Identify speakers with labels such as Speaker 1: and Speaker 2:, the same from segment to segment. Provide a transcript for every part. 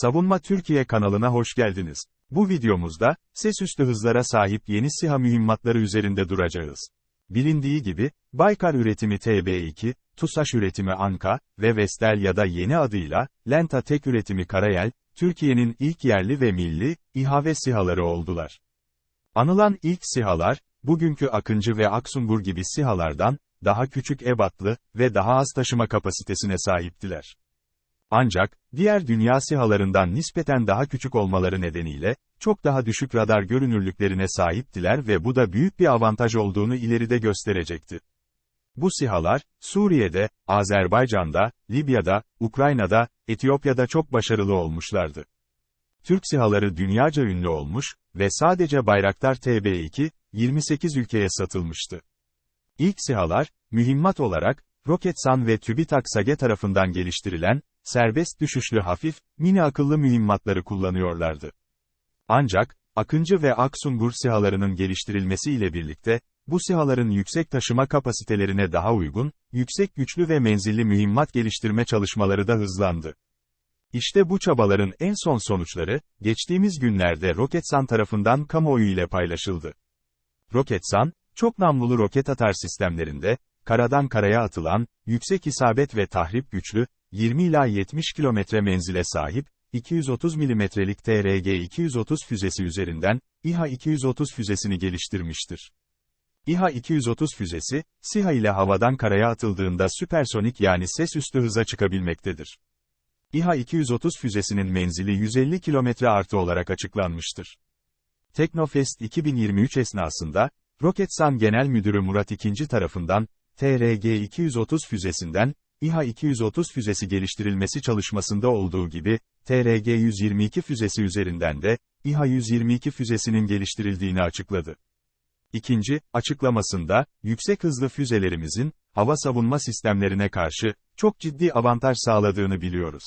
Speaker 1: Savunma Türkiye kanalına hoş geldiniz. Bu videomuzda, ses üstü hızlara sahip yeni SİHA mühimmatları üzerinde duracağız. Bilindiği gibi, Baykar üretimi TB2, TUSAŞ üretimi Anka ve Vestel ya da yeni adıyla, Lenta Tek üretimi Karayel, Türkiye'nin ilk yerli ve milli, İHA ve SİHA'ları oldular. Anılan ilk SİHA'lar, bugünkü Akıncı ve Aksungur gibi SİHA'lardan, daha küçük ebatlı ve daha az taşıma kapasitesine sahiptiler. Ancak, diğer dünya SİHA'larından nispeten daha küçük olmaları nedeniyle, çok daha düşük radar görünürlüklerine sahiptiler ve bu da büyük bir avantaj olduğunu ileride gösterecekti. Bu SİHA'lar, Suriye'de, Azerbaycan'da, Libya'da, Ukrayna'da, Etiyopya'da çok başarılı olmuşlardı. Türk SİHA'ları dünyaca ünlü olmuş ve sadece Bayraktar TB2, 28 ülkeye satılmıştı. İlk SİHA'lar, mühimmat olarak, Roketsan ve TÜBİTAK SAGE tarafından geliştirilen, serbest düşüşlü hafif, mini akıllı mühimmatları kullanıyorlardı. Ancak, Akıncı ve Aksungur SİHA'larının geliştirilmesi ile birlikte, bu SİHA'ların yüksek taşıma kapasitelerine daha uygun, yüksek güçlü ve menzilli mühimmat geliştirme çalışmaları da hızlandı. İşte bu çabaların en son sonuçları, geçtiğimiz günlerde Roketsan tarafından kamuoyu ile paylaşıldı. Roketsan, çok namlulu roket atar sistemlerinde, karadan karaya atılan, yüksek isabet ve tahrip güçlü, 20 ila 70 kilometre menzile sahip, 230 milimetrelik TRG-230 füzesi üzerinden, İHA-230 füzesini geliştirmiştir. İHA-230 füzesi, SİHA ile havadan karaya atıldığında süpersonik yani ses üstü hıza çıkabilmektedir. İHA-230 füzesinin menzili 150 kilometre artı olarak açıklanmıştır. Teknofest 2023 esnasında, Roketsan Genel Müdürü Murat II tarafından, TRG-230 füzesinden, İHA-230 füzesi geliştirilmesi çalışmasında olduğu gibi, TRG-122 füzesi üzerinden de, İHA-122 füzesinin geliştirildiğini açıkladı. İkinci, açıklamasında, yüksek hızlı füzelerimizin, hava savunma sistemlerine karşı, çok ciddi avantaj sağladığını biliyoruz.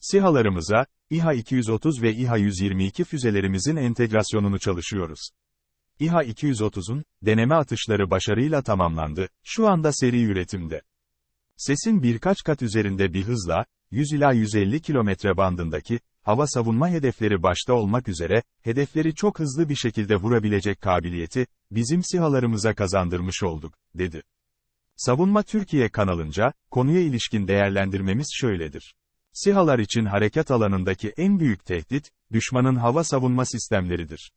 Speaker 1: SİHA'larımıza, İHA-230 ve İHA-122 füzelerimizin entegrasyonunu çalışıyoruz. İHA-230'un, deneme atışları başarıyla tamamlandı, şu anda seri üretimde. Sesin birkaç kat üzerinde bir hızla, 100 ila 150 kilometre bandındaki, hava savunma hedefleri başta olmak üzere, hedefleri çok hızlı bir şekilde vurabilecek kabiliyeti, bizim sihalarımıza kazandırmış olduk, dedi. Savunma Türkiye kanalınca, konuya ilişkin değerlendirmemiz şöyledir. SİHA'lar için harekat alanındaki en büyük tehdit, düşmanın hava savunma sistemleridir.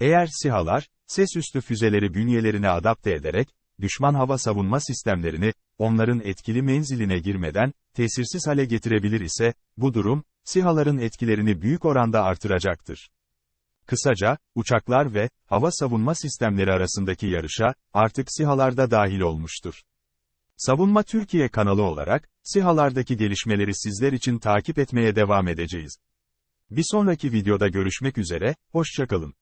Speaker 1: Eğer SİHA'lar, ses üstü füzeleri bünyelerine adapte ederek, düşman hava savunma sistemlerini, onların etkili menziline girmeden, tesirsiz hale getirebilir ise, bu durum, SİHA'ların etkilerini büyük oranda artıracaktır. Kısaca, uçaklar ve hava savunma sistemleri arasındaki yarışa, artık SİHA'lar da dahil olmuştur. Savunma Türkiye kanalı olarak, SİHA'lardaki gelişmeleri sizler için takip etmeye devam edeceğiz. Bir sonraki videoda görüşmek üzere, hoşçakalın.